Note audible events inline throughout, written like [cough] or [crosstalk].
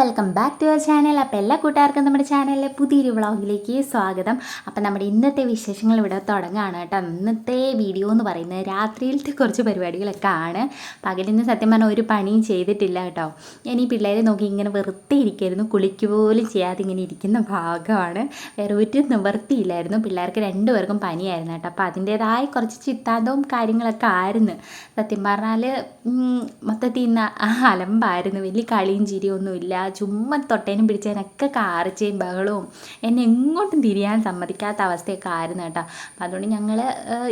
Welcome back to our channel അപ്പോൾ എല്ലാ കൂട്ടുകാർക്കും നമ്മുടെ ചാനലിലെ പുതിയൊരു വ്ളോഗിലേക്ക് സ്വാഗതം. അപ്പോൾ നമ്മുടെ ഇന്നത്തെ വിശേഷങ്ങൾ ഇവിടെ തുടങ്ങുകയാണ് കേട്ടോ. ഇന്നത്തെ വീഡിയോ എന്ന് പറയുന്നത് രാത്രിയിലത്തെ കുറച്ച് പരിപാടികളൊക്കെ ആണ്. പകലിന്ന് സത്യം പറഞ്ഞാൽ ഒരു പണിയും ചെയ്തിട്ടില്ല കേട്ടോ. ഞാൻ ഈ പിള്ളേരെ നോക്കി ഇങ്ങനെ വെറുതെ ഇരിക്കായിരുന്നു. കുളിക്ക് പോലും ചെയ്യാതെ ഇങ്ങനെ ഇരിക്കുന്ന ഭാഗമാണ്. വേറെ ഒരു നിവർത്തിയില്ലായിരുന്നു പിള്ളേർക്ക് രണ്ടുപേർക്കും പനിയായിരുന്നു കേട്ടോ. അപ്പോൾ അതിന്റേതായ കുറച്ച് ചിത്താന്തവും കാര്യങ്ങളൊക്കെ ആയിരുന്നു. സത്യം പറഞ്ഞാൽ മൊത്തത്തിൽ ഇന്ന് അലമ്പായിരുന്നു. വലിയ കളിയും ചിരിയും ഒന്നുമില്ല ചുമ്മാ തൊട്ടേനും പിടിച്ചതിനൊക്കെ കാറിച്ചയും ബഹളവും. എന്നെ എങ്ങോട്ടും തിരിയാൻ സമ്മതിക്കാത്ത അവസ്ഥയൊക്കെ ആയിരുന്നു കേട്ടോ. അപ്പം അതുകൊണ്ട് ഞങ്ങൾ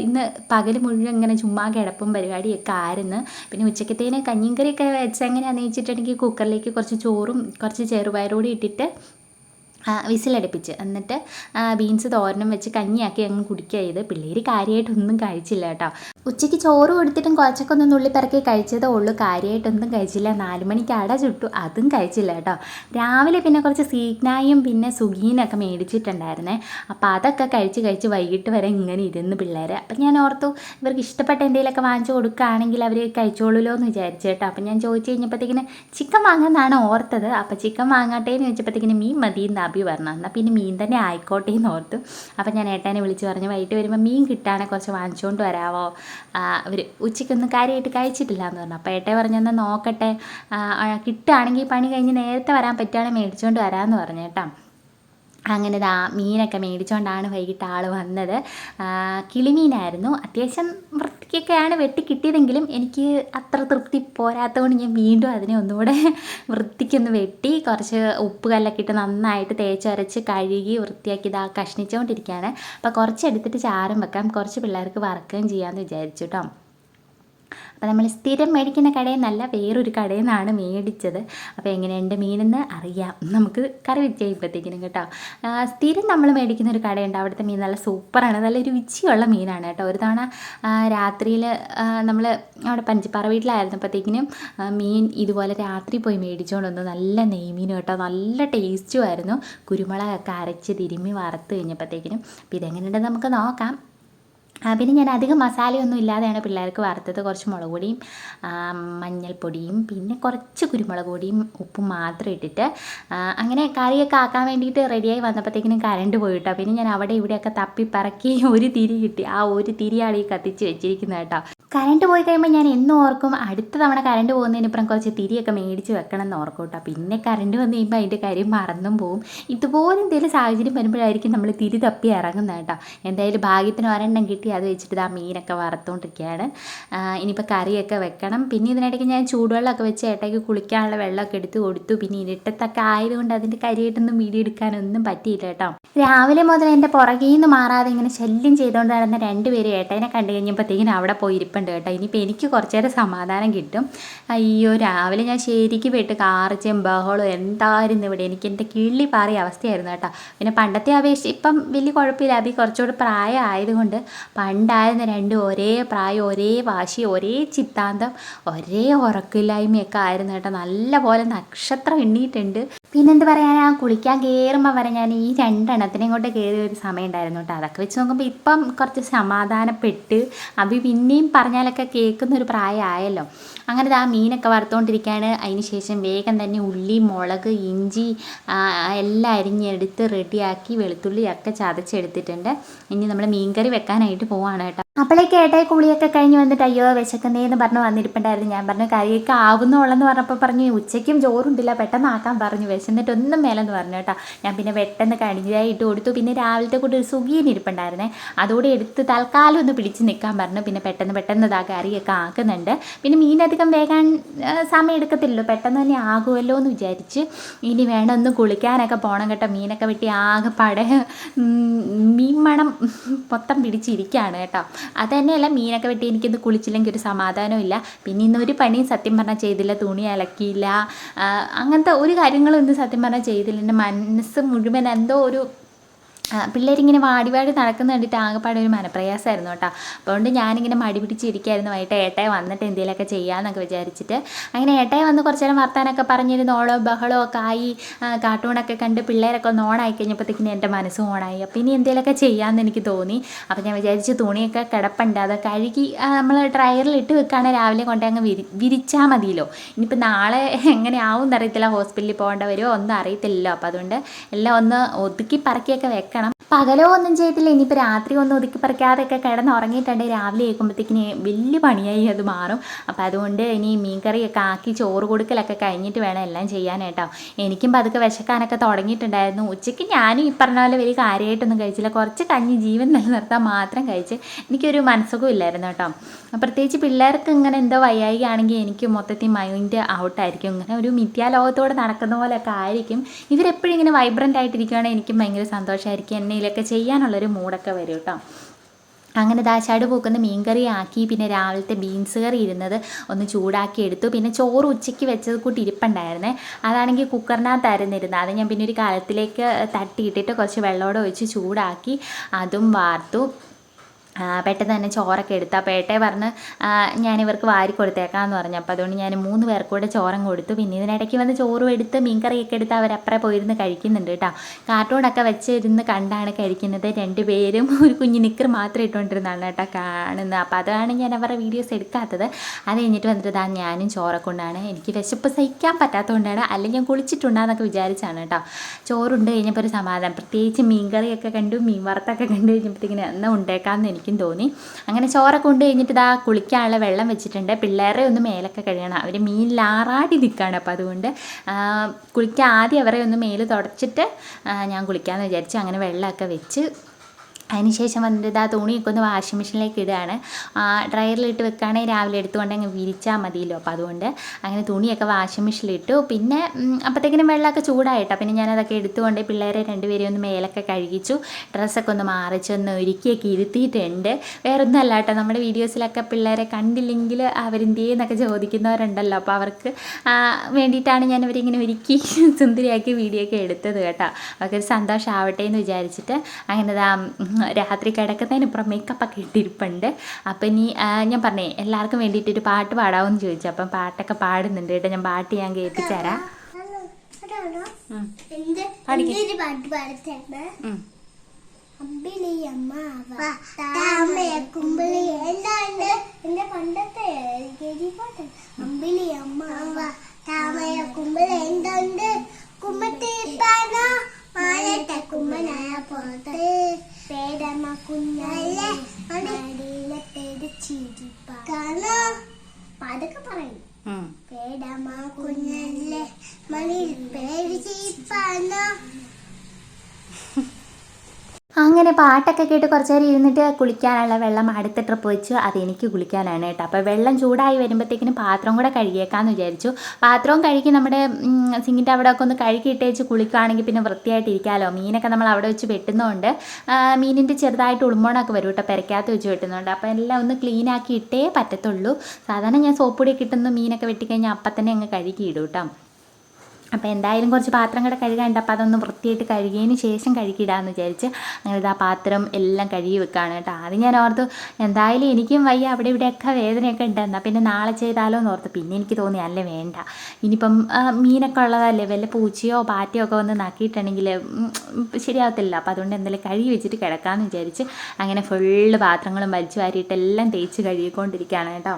ഇന്ന് പകൽ മുഴുവൻ ഇങ്ങനെ ചുമ്മാ കിടപ്പും പരിപാടിയൊക്കെ ആയിരുന്നു. പിന്നെ ഉച്ചക്കത്തേന് കഞ്ഞിയും കറിയൊക്കെ വെച്ച് എങ്ങനെയാണെന്ന് വെച്ചിട്ടുണ്ടെങ്കിൽ കുക്കറിലേക്ക് കുറച്ച് ചോറും കുറച്ച് ചെറുപയറൂടി ഇട്ടിട്ട് വിസിലടുപ്പിച്ച്. എന്നിട്ട് ബീൻസ് തോരനും വെച്ച് കഞ്ഞിയാക്കി അങ്ങ് കുടിക്കുക ചെയ്ത് പിള്ളേർ കാര്യമായിട്ടൊന്നും കഴിച്ചില്ല കേട്ടോ. ഉച്ചയ്ക്ക് ചോറ് കൊടുത്തിട്ടും കുറച്ചൊക്കെ ഒന്ന് നുള്ളിപ്പിറക്കി കഴിച്ചതേ ഉള്ളൂ. കാര്യമായിട്ടൊന്നും കഴിച്ചില്ല. നാല് മണിക്ക് അട ചുട്ടു. അതും കഴിച്ചില്ല കേട്ടോ. രാവിലെ പിന്നെ കുറച്ച് സീഗ്നായും പിന്നെ സുഗീനൊക്കെ മേടിച്ചിട്ടുണ്ടായിരുന്നേ. അപ്പോൾ അതൊക്കെ കഴിച്ച് കഴിച്ച് വൈകിട്ട് വരെ ഇങ്ങനെ ഇരുന്ന് പിള്ളേർ അപ്പം ഞാൻ ഓർത്തു ഇവർക്ക് ഇഷ്ടപ്പെട്ട എന്തെങ്കിലുമൊക്കെ വാങ്ങിച്ചു കൊടുക്കുകയാണെങ്കിൽ അവർ കഴിച്ചോളൂലോ എന്ന് വിചാരിച്ചു കേട്ടോ. അപ്പം ഞാൻ ചോദിച്ചു കഴിഞ്ഞപ്പോഴത്തേക്കിന് ചിക്കൻ വാങ്ങാമെന്നാണ് ഓർത്തത്. അപ്പോൾ ചിക്കൻ വാങ്ങട്ടെ എന്ന് ചോദിച്ചപ്പോഴത്തേക്കിന് മീൻ മതി എന്ന് അഭി പറഞ്ഞു. എന്നാൽ പിന്നെ മീൻ തന്നെ ആയിക്കോട്ടെ എന്ന് ഓർത്തു. അപ്പം ഞാൻ ഏട്ടനെ വിളിച്ച് പറഞ്ഞു വൈകിട്ട് വരുമ്പോൾ മീൻ കിട്ടാനെ കുറച്ച് വാങ്ങിച്ചുകൊണ്ട് വരാമോ അവർ ഉച്ചയ്ക്കൊന്നും കാര്യമായിട്ട് കഴിച്ചിട്ടില്ല എന്ന് പറഞ്ഞു. അപ്പോൾ ഏട്ടൻ പറഞ്ഞൊന്ന് നോക്കട്ടെ. കിട്ടുകയാണെങ്കിൽ പണി കഴിഞ്ഞ് നേരത്തെ വരാൻ പറ്റുകയാണെങ്കിൽ മേടിച്ചുകൊണ്ട് വരാമെന്ന് പറഞ്ഞു കേട്ടോ. അങ്ങനെ ദാ മീനൊക്കെ മേടിച്ചുകൊണ്ടാണ് വൈകിട്ട് ആൾ വന്നത്. കിളിമീനായിരുന്നു. അത്യാവശ്യം വൃത്തിക്കൊക്കെയാണ് വെട്ടി കിട്ടിയതെങ്കിലും എനിക്ക് അത്ര തൃപ്തി പോരാത്തതുകൊണ്ട് ഞാൻ വീണ്ടും അതിനെ ഒന്നുകൂടെ [laughs] വൃത്തിക്കൊന്ന് വെട്ടി കുറച്ച് ഉപ്പ് കല്ലൊക്കെ ഇട്ട് നന്നായിട്ട് തേച്ചരച്ച് കഴുകി വൃത്തിയാക്കി ഇതാ കഷ്ണിച്ചുകൊണ്ടിരിക്കുകയാണ് അപ്പോൾ കുറച്ച് എടുത്തിട്ട് ചാരം വെക്കാം. കുറച്ച് പിള്ളേർക്ക് വറക്കുകയും ചെയ്യാമെന്ന് വിചാരിച്ചു കേട്ടോ അപ്പോൾ നമ്മൾ സ്ഥിരം മേടിക്കുന്ന കടയിൽ നിന്നല്ല വേറൊരു കടയിൽ നിന്നാണ് മേടിച്ചത്. അപ്പോൾ എങ്ങനെയുണ്ട് മീനെന്ന് അറിയാം. നമുക്ക് കറി വെച്ച് കഴിയുമ്പോഴത്തേക്കിനും കേട്ടോ. സ്ഥിരം നമ്മൾ മേടിക്കുന്ന ഒരു കടയുണ്ട്. അവിടുത്തെ മീൻ നല്ല സൂപ്പറാണ്. നല്ല രുചിയുള്ള മീനാണ് കേട്ടോ. ഒരു തവണ രാത്രിയിൽ നമ്മൾ അവിടെ പഞ്ചപ്പാറ വീട്ടിലായിരുന്നപ്പോഴത്തേക്കിനും മീൻ ഇതുപോലെ രാത്രി പോയി മേടിച്ചുകൊണ്ട് വന്നു. നല്ല നെയ്മീൻ കേട്ടോ. നല്ല ടേസ്റ്റും ആയിരുന്നു. കുരുമുളകൊക്കെ അരച്ച് തിരുമ്മി വറുത്ത് കഴിഞ്ഞപ്പോഴത്തേക്കിനും. അപ്പോൾ ഇതെങ്ങനെയുണ്ടെന്ന് നമുക്ക് നോക്കാം. പിന്നെ ഞാൻ അധികം മസാലയൊന്നും ഇല്ലാതെയാണ് പിള്ളേർക്ക് വറുത്തത്. കുറച്ച് മുളക് പൊടിയും മഞ്ഞൾപ്പൊടിയും പിന്നെ കുറച്ച് കുരുമുളക് പൊടിയും ഉപ്പും മാത്രം ഇട്ടിട്ട് അങ്ങനെ കറിയൊക്കെ ആക്കാൻ വേണ്ടിയിട്ട് റെഡിയായി വന്നപ്പോഴത്തേക്കിനും കറണ്ട് പോയിട്ടോ. പിന്നെ ഞാൻ അവിടെ ഇവിടെയൊക്കെ തപ്പി പറക്കി ഒരു തിരി കിട്ടി. ആ ഒരു തിരിയാണ് ഈ കത്തിച്ച് വെച്ചിരിക്കുന്നത് കേട്ടോ. കറണ്ട് പോയി കഴിയുമ്പോൾ ഞാൻ എന്നും ഓർക്കും അടുത്ത തവണ കറണ്ട് പോകുന്നതിനിപ്പുറം കുറച്ച് തിരിയൊക്കെ മേടിച്ച് വെക്കണം എന്ന് ഓർക്കും കേട്ടോ പിന്നെ കറണ്ട് വന്ന് കഴിയുമ്പോൾ അതിന്റെ കാര്യം മറന്നും പോവും. ഇതുപോലെ എന്തെങ്കിലും സാഹചര്യം വരുമ്പോഴായിരിക്കും നമ്മൾ തിരി തപ്പി ഇറങ്ങുന്നത് കേട്ടോ. എന്തായാലും ഭാഗ്യത്തിന് ഒരെണ്ണം കിട്ടി അത് വെച്ചിട്ട് ആ മീനൊക്കെ വറുത്തുകൊണ്ടിരിക്കുകയാണ് ഇനിയിപ്പോൾ കറിയൊക്കെ വെക്കണം. പിന്നെ ഇതിനിടയ്ക്ക് ഞാൻ ചൂടുവെള്ളമൊക്കെ വെച്ച് ഏട്ടയ്ക്ക് കുളിക്കാനുള്ള വെള്ളമൊക്കെ എടുത്ത് കൊടുത്തു. പിന്നെ ഇരുട്ടത്തൊക്കെ ആയതുകൊണ്ട് അതിന്റെ കരിയായിട്ടൊന്നും വീഡിയോ എടുക്കാനൊന്നും പറ്റിയില്ല കേട്ടോ. രാവിലെ മുതൽ എന്റെ പുറകിൽ നിന്ന് മാറാതെ ഇങ്ങനെ ശല്യം ചെയ്തുകൊണ്ട് നടന്ന രണ്ടുപേരും ഏട്ടനെ കണ്ടു കഴിഞ്ഞപ്പോഴത്തേക്കിനും അവിടെ പോയി ഇരിപ്പുണ്ട് കേട്ടോ. ഇനിയിപ്പോൾ എനിക്ക് കുറച്ച് നേരം സമാധാനം കിട്ടും. അയ്യോ രാവിലെ ഞാൻ ശരിക്കും പോയിട്ട് കാർച്ചയും ബഹളവും എന്തായിരുന്നു ഇവിടെ? എനിക്ക് എന്റെ കിള്ളി പാറിയ അവസ്ഥയായിരുന്നു കേട്ടോ. പിന്നെ പണ്ടത്തെ അപേക്ഷിച്ച് ഇപ്പം വലിയ കുഴപ്പമില്ല. അഭി കുറച്ചുകൂടി പ്രായം ആയതുകൊണ്ട് പണ്ടായിരുന്ന രണ്ടും ഒരേ പ്രായം ഒരേ വാശി ഒരേ ചിത്താന്തം ഒരേ ഉറക്കില്ലായ്മയൊക്കെ ആയിരുന്നു കേട്ടോ. നല്ല പോലെ നക്ഷത്രം എണ്ണിയിട്ടുണ്ട്. പിന്നെന്ത് ആ കുളിക്കാൻ കയറുമ്പോൾ വരെ ഞാൻ ഈ രണ്ടെണ്ണത്തിനെയും കൊണ്ട് കയറിയ ഒരു സമയം ഉണ്ടായിരുന്നു കേട്ടോ. അതൊക്കെ വെച്ച് നോക്കുമ്പോൾ ഇപ്പം കുറച്ച് സമാധാനപ്പെട്ട് അഭി പിന്നെയും പറഞ്ഞാലൊക്കെ കേൾക്കുന്ന ഒരു പ്രായമായല്ലോ. അങ്ങനെ ആ മീനൊക്കെ വറുത്തുകൊണ്ടിരിക്കുകയാണ് അതിന് ശേഷം വേഗം തന്നെ ഉള്ളി മുളക് ഇഞ്ചി എല്ലാം അരിഞ്ഞെടുത്ത് റെഡിയാക്കി വെളുത്തുള്ളിയൊക്കെ ചതച്ചെടുത്തിട്ടുണ്ട്. ഇനി നമ്മൾ മീൻകറി വെക്കാനായിട്ട് പോവാണ് കേട്ടോ. അപ്പോഴേക്ക് ഏട്ടായി കുളിയൊക്കെ കഴിഞ്ഞ് വന്നിട്ട് അയ്യോ വിശക്കുന്നേന്ന് പറഞ്ഞ് വന്നിരിപ്പുണ്ടായിരുന്നു. ഞാൻ പറഞ്ഞു കറിയൊക്കെ ആവുന്നുള്ളെന്ന് പറഞ്ഞപ്പോൾ പറഞ്ഞു ഉച്ചയ്ക്കും ചോറുണ്ടില്ല പെട്ടെന്ന് ആക്കാൻ പറഞ്ഞു വിശന്നിട്ട് ഒന്നും മേലെന്ന് പറഞ്ഞു കേട്ടോ. ഞാൻ പിന്നെ പെട്ടെന്ന് കടിഞ്ഞായി ഇട്ട് കൊടുത്തു. പിന്നെ രാവിലത്തെ കൂടി ഒരു സുഖീൻ ഇരിപ്പുണ്ടായിരുന്നേ. അതോടെ എടുത്ത് തൽക്കാലം ഒന്ന് പിടിച്ച് നിൽക്കാൻ പറഞ്ഞു. പിന്നെ പെട്ടെന്ന് പെട്ടെന്ന് ഇതാ കറിയൊക്കെ ആക്കുന്നുണ്ട്. പിന്നെ മീനധികം വേഗം സമയം എടുക്കത്തില്ലല്ലോ. പെട്ടെന്ന് തന്നെ ആകുമല്ലോ എന്ന് വിചാരിച്ച് ഇനി വേണം ഒന്ന് കുളിക്കാനൊക്കെ പോകണം കേട്ടോ. മീനൊക്കെ വെട്ടി ആകെ പട മീൻ മണം മൊത്തം പിടിച്ചിരിക്കുകയാണ് കേട്ടോ. അത് തന്നെയല്ല മീനൊക്കെ വെട്ടി എനിക്കിന്ന് കുളിച്ചില്ലെങ്കിൽ ഒരു സമാധാനവും ഇല്ല പിന്നെ ഇന്നൊരു പണിയും സത്യം പറഞ്ഞാൽ ചെയ്തില്ല തുണി അലക്കിയില്ല. അങ്ങനത്തെ ഒരു കാര്യങ്ങളും ഇന്ന് സത്യം പറഞ്ഞാൽ ചെയ്തില്ല. എന്റെ മനസ്സ് മുഴുവൻ എന്തോ ഒരു പിള്ളേരിങ്ങനെ വാടി വാടി നടക്കുന്ന കണ്ടിട്ട് ആകെപ്പാടെ ഒരു മനപ്രയാസമായിരുന്നു കേട്ടോ. അതുകൊണ്ട് ഞാനിങ്ങനെ മടി പിടിച്ചിരിക്കുകയായിരുന്നു വൈകിട്ട് ഏട്ടായി വന്നിട്ട് എന്തെങ്കിലുമൊക്കെ ചെയ്യാമെന്നൊക്കെ വിചാരിച്ചിട്ട്. അങ്ങനെ ഏട്ടായി വന്ന് കുറച്ച് നേരം വർത്താനൊക്കെ പറഞ്ഞിരുന്നു. ഓളോ ബഹളോ ഒക്കെ ആയി. കാർട്ടൂണൊക്കെ കണ്ട് പിള്ളേരൊക്കെ ഒന്ന് ഓണായി കഴിഞ്ഞപ്പോഴത്തേക്കിനും എന്റെ മനസ്സും ഓണായി അപ്പോൾ ഇനി എന്തെങ്കിലുമൊക്കെ ചെയ്യാമെന്ന് എനിക്ക് തോന്നി. അപ്പോൾ ഞാൻ വിചാരിച്ച് തുണിയൊക്കെ കിടപ്പുണ്ട്. അത് കഴുകി നമ്മൾ ഡ്രയറിൽ ഇട്ട് വെക്കുകയാണെങ്കിൽ രാവിലെ കൊണ്ടേ അങ്ങ് വിരി വിരിച്ചാൽ മതിയല്ലോ. ഇനിയിപ്പോൾ നാളെ എങ്ങനെ ആവും എന്നറിയത്തില്ല. ഹോസ്പിറ്റലിൽ പോകേണ്ട വരുമോ? ഒന്നും അറിയത്തില്ലല്ലോ. അപ്പോൾ അതുകൊണ്ട് എല്ലാം ഒന്ന് ഒതുക്കി പറക്കിയൊക്കെ വെക്കണം. പകലോ ഒന്നും ചെയ്തില്ല. ഇനിയിപ്പോൾ രാത്രി ഒന്നും ഒതുക്കി പറിക്കാതെയൊക്കെ കിടന്ന് ഉറങ്ങിയിട്ടുണ്ടെങ്കിൽ രാവിലെ കേൾക്കുമ്പോഴത്തേക്കിന് വലിയ പണിയായി അത് മാറും. അപ്പോൾ അതുകൊണ്ട് ഇനി മീൻകറിയൊക്കെ ആക്കി ചോറ് കൊടുക്കലൊക്കെ കഴിഞ്ഞിട്ട് വേണം എല്ലാം ചെയ്യാനായിട്ടോ. എനിക്കും പതുക്കെ വിശക്കാനൊക്കെ തുടങ്ങിയിട്ടുണ്ടായിരുന്നു. ഉച്ചയ്ക്ക് ഞാനും ഈ പറഞ്ഞ പോലെ വലിയ കാര്യമായിട്ടൊന്നും കഴിച്ചില്ല. കുറച്ച് കഞ്ഞി ജീവൻ നിലനിർത്താൻ മാത്രം കഴിച്ച് എനിക്കൊരു മനസ്സുഖം ഇല്ലായിരുന്നു കേട്ടോ. പ്രത്യേകിച്ച് പിള്ളേർക്ക് ഇങ്ങനെ എന്തോ വയ്യായി ആണെങ്കിൽ എനിക്ക് മൊത്തത്തിൽ മൈൻഡ് ഔട്ടായിരിക്കും ഇങ്ങനെ ഒരു മിഥ്യാലോകത്തോടെ നടക്കുന്ന പോലെയൊക്കെ ആയിരിക്കും. ഇവരെപ്പോഴും ഇങ്ങനെ വൈബ്രന്റ് ആയിട്ടിരിക്കുകയാണെങ്കിൽ എനിക്കും ഭയങ്കര സന്തോഷമായിരിക്കും. എന്നതിലൊക്കെ ചെയ്യാനുള്ളൊരു മൂടൊക്കെ വരും കേട്ടോ. അങ്ങനെ ദാശാട് പൂക്കുന്ന മീൻകറി ആക്കി പിന്നെ രാവിലത്തെ ബീൻസ് കറി ഇരുന്നത് ഒന്ന് ചൂടാക്കി എടുത്തു. പിന്നെ ചോറ് ഉച്ചയ്ക്ക് വെച്ചത് കൂട്ടി ഇരിപ്പുണ്ടായിരുന്നേ. അതാണെങ്കിൽ കുക്കറിനകത്തായിരുന്നു ഇരുന്നത് അത് ഞാൻ പിന്നെ ഒരു കാലത്തിലേക്ക് തട്ടിയിട്ടിട്ട് കുറച്ച് വെള്ളമോടെ ഒഴിച്ച് ചൂടാക്കി അതും വാർത്തു. പെട്ടെന്ന് തന്നെ ചോറൊക്കെ എടുത്തു അപ്പോൾ ഏട്ടയെ പറഞ്ഞ് ഞാനിവർക്ക് വാരി കൊടുത്തേക്കാമെന്ന് പറഞ്ഞു. അപ്പോൾ അതുകൊണ്ട് ഞാൻ മൂന്ന് പേർക്ക് കൂടെ ചോറും കൊടുത്തു. പിന്നെ ഇതിനിടയ്ക്ക് വന്ന് ചോറും എടുത്ത് മീൻകറിയൊക്കെ എടുത്ത് അവരപ്പുറം പോയിരുന്ന് കഴിക്കുന്നുണ്ട് കേട്ടോ. കാർട്ടൂണൊക്കെ വെച്ചിരുന്ന് കണ്ടാണ് കഴിക്കുന്നത്. രണ്ടുപേരും ഒരു കുഞ്ഞു നിക്കർ മാത്രം ഇട്ടുകൊണ്ടിരുന്നാണ് കേട്ടോ കാണുന്നത്. അപ്പോൾ അതാണ് ഞാൻ അവരുടെ വീഡിയോസ് എടുക്കാത്തത്. അത് കഴിഞ്ഞിട്ട് വന്നിട്ട് ഇതാ ഞാനും ചോറൊക്കെ കൊണ്ടാണ് എനിക്ക് വിശപ്പ് സഹിക്കാൻ പറ്റാത്തതുകൊണ്ടാണ് അല്ലെങ്കിൽ ഞാൻ കുളിച്ചിട്ടുണ്ടാന്നൊക്കെ വിചാരിച്ചാണ് കേട്ടോ. ചോറുണ്ട് കഴിഞ്ഞപ്പോൾ ഒരു സമാധാനം. പ്രത്യേകിച്ച് മീൻകറിയൊക്കെ കണ്ടു മീൻ വറുത്തൊക്കെ കണ്ടു കഴിഞ്ഞപ്പോഴത്തേക്കിന് എന്നാൽ ഉണ്ടേക്കാമെന്ന് എനിക്കും തോന്നി. അങ്ങനെ ചോറൊക്കെ കൊണ്ട് കഴിഞ്ഞിട്ട് ഇതാ കുളിക്കാനുള്ള വെള്ളം വെച്ചിട്ടുണ്ട്. പിള്ളേരെ ഒന്ന് മേലൊക്കെ കഴിയണം അവർ മീനിലാറാടി നിൽക്കുകയാണ് അപ്പോൾ അതുകൊണ്ട് കുളിക്കാൻ ആദ്യം അവരെ ഒന്ന് മേൽ തുടച്ചിട്ട് ഞാൻ കുളിക്കാമെന്ന് വിചാരിച്ചു അങ്ങനെ വെള്ളമൊക്കെ വെച്ച് അതിനുശേഷം വന്നിട്ട് ആ തുണിയൊക്കെ ഒന്ന് വാഷിംഗ് മെഷീനിലേക്ക് ഇടുകയാണ് ഡ്രയറിലിട്ട് വെക്കുകയാണെങ്കിൽ രാവിലെ എടുത്തുകൊണ്ട് അങ്ങ് വിരിച്ചാൽ മതിയല്ലോ. അപ്പോൾ അതുകൊണ്ട് അങ്ങനെ തുണിയൊക്കെ വാഷിംഗ് മെഷീനിലിട്ടു പിന്നെ അപ്പോഴത്തേക്കിനും വെള്ളമൊക്കെ ചൂടായിട്ടോ. പിന്നെ ഞാനതൊക്കെ എടുത്തുകൊണ്ട് പിള്ളേരെ രണ്ടുപേരെയും ഒന്ന് മേലൊക്കെ കഴുകിച്ചു. ഡ്രസ്സൊക്കെ ഒന്ന് മാറിച്ച് ഒന്ന് ഒരുക്കിയൊക്കെ ഇരുത്തിയിട്ടുണ്ട്. വേറെ ഒന്നും അല്ല കേട്ടോ. നമ്മുടെ വീഡിയോസിലൊക്കെ പിള്ളേരെ കണ്ടില്ലെങ്കിൽ അവരെന്തേന്നൊക്കെ ചോദിക്കുന്നവരുണ്ടല്ലോ. അപ്പോൾ അവർക്ക് വേണ്ടിയിട്ടാണ് ഞാൻ ഇവരിങ്ങനെ ഒരുക്കി സുന്ദരിയാക്കി വീഡിയോ ഒക്കെ എടുത്തത് കേട്ടോ. അവർക്കൊരു സന്തോഷമാവട്ടെ എന്ന് വിചാരിച്ചിട്ട് അങ്ങനെ രാത്രി കിടക്കുന്നതിനിപ്പുറം മേക്കപ്പ് ഒക്കെ ഇട്ടിരിപ്പുണ്ട്. അപ്പം ഇനി ഞാൻ പറഞ്ഞേ എല്ലാവർക്കും വേണ്ടിയിട്ട് ഒരു പാട്ട് പാടാമെന്ന് ചോദിച്ചു. അപ്പം പാട്ടൊക്കെ പാടുന്നുണ്ട് കേട്ടോ. ഞാൻ പാട്ട് ഞാൻ കേൾപ്പിച്ചു തരാം പാട്ട് കുമ്പിളി എന്താണ് എന്റെ പണ്ടത്തെ താമയ കുമ്പിളി എന്തുണ്ട്? കുമ്മത്തിപ്പാന മാലത്തെ കുമ്മനായ പുറത്ത് పేదమకున్న പാട്ടൊക്കെ കേട്ട് കുറച്ച് നേരം ഇരുന്നിട്ട് കുളിക്കാനുള്ള വെള്ളം അടുത്ത ട്രിപ്പ് വെച്ചു. അതെനിക്ക് കുളിക്കാനാണ് കേട്ടോ. അപ്പോൾ വെള്ളം ചൂടായി വരുമ്പോഴത്തേക്കിനും പാത്രം കൂടെ കഴുകിയേക്കാമെന്ന് വിചാരിച്ചു. പാത്രവും കഴുകി നമ്മുടെ സിങ്ങിന്റെ അവിടെ ഒക്കെ ഒന്ന് കഴുകിയിട്ട് കുളിക്കുകയാണെങ്കിൽ പിന്നെ വൃത്തിയായിട്ട് ഇരിക്കാമല്ലോ മീനൊക്കെ നമ്മൾ അവിടെ വെച്ച് വെട്ടുന്നതുകൊണ്ട് മീനിന്റെ ചെറുതായിട്ട് ഉളുമ്പോണൊക്കെ വരും കേട്ടോ. പെരക്കകത്ത് വെച്ച് വെട്ടുന്നുണ്ട്. അപ്പോൾ എല്ലാം ഒന്ന് ക്ലീൻ ആക്കി ഇട്ടേ പറ്റത്തുള്ളൂ. സാധാരണ ഞാൻ സോപ്പ് പൊടി കിട്ടുന്ന മീനൊക്കെ വെട്ടിക്കഴിഞ്ഞാൽ അപ്പം തന്നെ അങ്ങ് കഴുകി ഇടും കേട്ടോ. അപ്പോൾ എന്തായാലും കുറച്ച് പാത്രം കൂടെ കഴുകാനുണ്ട്. അപ്പോൾ അതൊന്ന് വൃത്തിയായിട്ട് കഴുകിയതിന് ശേഷം കഴുകിയിടാമെന്ന് വിചാരിച്ച് അങ്ങനെ ഇതാ പാത്രം എല്ലാം കഴുകി വെക്കുകയാണ് കേട്ടോ. ആദ്യം ഞാൻ ഓർത്തു എന്തായാലും എനിക്കും വയ്യ അവിടെ ഇവിടെയൊക്കെ വേദനയൊക്കെ ഉണ്ട്. എന്നാൽ പിന്നെ നാളെ ചെയ്താലോ എന്ന് ഓർത്ത്. പിന്നെ എനിക്ക് തോന്നി അല്ല വേണ്ട. ഇനിയിപ്പം മീനൊക്കെ ഉള്ളതല്ലേ വല്ല പൂച്ചയോ പാറ്റയോ ഒക്കെ വന്ന് നക്കിയിട്ടുണ്ടെങ്കിൽ ശരിയാവത്തില്ല അപ്പോൾ അതുകൊണ്ട് എന്തെങ്കിലും കഴുകി വെച്ചിട്ട് കിടക്കാമെന്ന് വിചാരിച്ച് അങ്ങനെ ഫുള്ള് പാത്രങ്ങളും വലിച്ചു വാരിയിട്ട് എല്ലാം തേച്ച് കഴുകിക്കൊണ്ടിരിക്കുകയാണ് കേട്ടോ.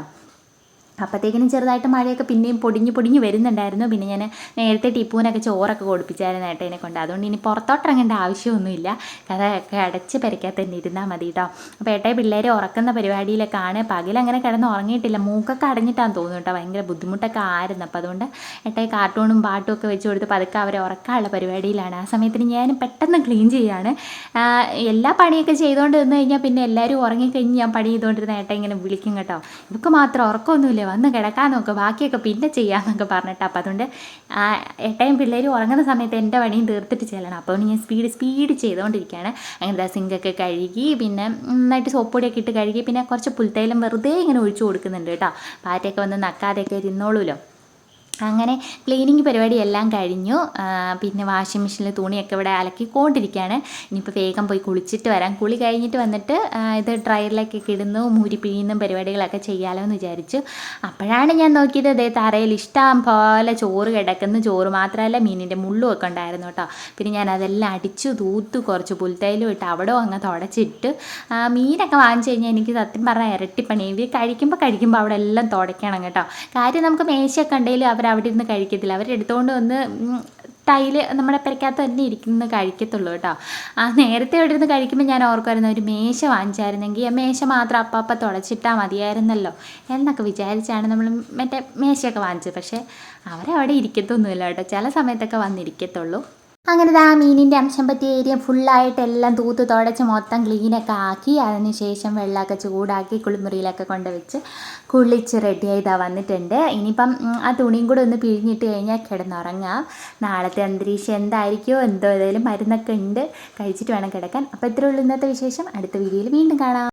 അപ്പോഴത്തേക്കിനും ചെറുതായിട്ട് മഴയൊക്കെ പിന്നെയും പൊടിഞ്ഞ് പൊടിഞ്ഞ് വരുന്നുണ്ടായിരുന്നു. പിന്നെ ഞാൻ നേരത്തെ ടിപ്പൂനൊക്കെ ചോറൊക്കെ കൊടുപ്പിച്ചായിരുന്നു ഏട്ടനെ കൊണ്ട്. അതുകൊണ്ട് ഇനി പുറത്തോട്ടിറങ്ങേണ്ട ആവശ്യമൊന്നുമില്ല. കഥയൊക്കെ അടച്ച് പെരയ്ക്കകത്ത് തന്നെ ഇരുന്നാൽ മതി കേട്ടോ അപ്പോൾ ഏട്ടായി പിള്ളേരെ ഉറക്കുന്ന പരിപാടിയിലൊക്കെയാണ് പകലങ്ങനെ കിടന്ന് ഉറങ്ങിയിട്ടില്ല. മൂക്കൊക്കെ അടഞ്ഞിട്ടാന്ന് തോന്നുന്നു കേട്ടോ ഭയങ്കര ബുദ്ധിമുട്ടൊക്കെ ആയിരുന്നു. അപ്പോൾ അതുകൊണ്ട് ഏട്ടായി കാർട്ടൂണും പാട്ടും ഒക്കെ വെച്ച് കൊടുത്ത് പതുക്കെ അവരെ ഉറക്കാനുള്ള പരിപാടിയിലാണ്. ആ സമയത്തിന് ഞാൻ പെട്ടെന്ന് ക്ലീൻ ചെയ്യാണ്. എല്ലാ പണിയൊക്കെ ചെയ്തുകൊണ്ട് നിന്ന് കഴിഞ്ഞാൽ പിന്നെ എല്ലാവരും ഉറങ്ങിക്കഴിഞ്ഞ് ഞാൻ പണി ചെയ്തുകൊണ്ടിരുന്ന ഏട്ടൻ ഇങ്ങനെ വിളിക്കും കേട്ടോ. ഇതൊക്കെ മാത്രം ഉറക്കമൊന്നുമില്ല. വന്ന് കിടക്കാൻ ബാക്കിയൊക്കെ പിന്നെ ചെയ്യാമെന്നൊക്കെ പറഞ്ഞിട്ട് അപ്പോൾ അതുകൊണ്ട് ആ, ഏട്ടയും പിള്ളേരും ഉറങ്ങുന്ന സമയത്ത് എന്റെ പണിയും തീർത്തിട്ട് ചെല്ലണം. അപ്പോൾ ഞാൻ സ്പീഡ് സ്പീഡ് ചെയ്തുകൊണ്ടിരിക്കുകയാണ് അങ്ങനെ സിങ്കൊക്കെ കഴുകി പിന്നെ നന്നായിട്ട് സോപ്പ് പൊടിയൊക്കെ ഇട്ട് കഴുകി പിന്നെ കുറച്ച് പുൽത്തൈലം വെറുതെ ഇങ്ങനെ ഒഴിച്ചു കൊടുക്കുന്നുണ്ട് കേട്ടോ. പാറ്റയൊക്കെ വന്ന് നക്കാതെയൊക്കെ ഇരുന്നോളൂല്ലോ അങ്ങനെ ക്ലീനിങ് പരിപാടി എല്ലാം കഴിഞ്ഞു പിന്നെ വാഷിംഗ് മെഷീനിൽ തുണിയൊക്കെ ഇവിടെ അലക്കിക്കൊണ്ടിരിക്കുകയാണ് ഇനിയിപ്പോൾ വേഗം പോയി കുളിച്ചിട്ട് വരാം. കുളി കഴിഞ്ഞിട്ട് വന്നിട്ട് ഇത് ഡ്രയറിലൊക്കെ ഇടുന്നു മൂരി പിഴിയുന്നും പരിപാടികളൊക്കെ ചെയ്യാലോ എന്ന് വിചാരിച്ചു. അപ്പോഴാണ് ഞാൻ നോക്കിയത് അതേ തറയിൽ ഇഷ്ടം പോലെ ചോറ് കിടക്കുന്നു. ചോറ് മാത്രമല്ല മീനിന്റെ മുള്ളും ഒക്കെ ഉണ്ടായിരുന്നു കേട്ടോ. പിന്നെ ഞാൻ അതെല്ലാം അടിച്ചു തൂത്ത് കുറച്ച് പുൽത്തൈലും ഇട്ട് അവിടെ അങ്ങ് തുടച്ചിട്ട് മീനൊക്കെ വാങ്ങിച്ചു കഴിഞ്ഞാൽ എനിക്ക് സത്യം പറഞ്ഞാൽ ഇരട്ടിപ്പണി. ഇവർ കഴിക്കുമ്പോൾ കഴിക്കുമ്പോൾ അവിടെ എല്ലാം തുടയ്ക്കണം കേട്ടോ. കാര്യം നമുക്ക് മേശയൊക്കെ ഉണ്ടെങ്കിൽ അവർ അവിടെ ഇരുന്ന് കഴിക്കത്തില്ല അവരെടുത്തുകൊണ്ട് വന്ന് തൈൽ നമ്മുടെ പെരക്കകത്ത് തന്നെ ഇരിക്കുന്ന കഴിക്കത്തുള്ളൂ കേട്ടോ. ആ നേരത്തെ അവിടെ ഇരുന്ന് കഴിക്കുമ്പോൾ ഞാൻ ഓർക്കുമായിരുന്നു ഒരു മേശ വാങ്ങിച്ചായിരുന്നെങ്കിൽ ആ മേശ മാത്രം അപ്പം അപ്പം തുടച്ചിട്ടാൽ മതിയായിരുന്നല്ലോ എന്നൊക്കെ വിചാരിച്ചാണ് നമ്മൾ മറ്റേ മേശയൊക്കെ വാങ്ങിച്ചത്. പക്ഷേ അവരവിടെ ഇരിക്കത്തൊന്നുമില്ല കേട്ടോ. ചില സമയത്തൊക്കെ വന്നിരിക്കത്തുള്ളൂ. അങ്ങനെ ആ മീനിന്റെ അംശം പറ്റിയ ഏരിയ ഫുള്ളായിട്ട് എല്ലാം തൂത്ത് തുടച്ച് മൊത്തം ക്ലീനൊക്കെ ആക്കി അതിന് ശേഷം വെള്ളമൊക്കെ ചൂടാക്കി കുളിമുറിയിലൊക്കെ കൊണ്ടുവച്ച് കുളിച്ച് റെഡി വന്നിട്ടുണ്ട്. ഇനിയിപ്പം ആ തുണിയും കൂടെ ഒന്ന് പിഴിഞ്ഞിട്ട് കഴിഞ്ഞാൽ കിടന്നുറങ്ങാം. നാളത്തെ അന്തരീക്ഷം എന്തായിരിക്കുമോ എന്തോ ഏതായാലും മരുന്നൊക്കെ ഉണ്ട് കഴിച്ചിട്ട് വേണം കിടക്കാൻ. അപ്പോൾ ഇത്രയേ ഉള്ളൂ ഇന്നത്തെ വിശേഷം. അടുത്ത വീഡിയോയിൽ വീണ്ടും കാണാം.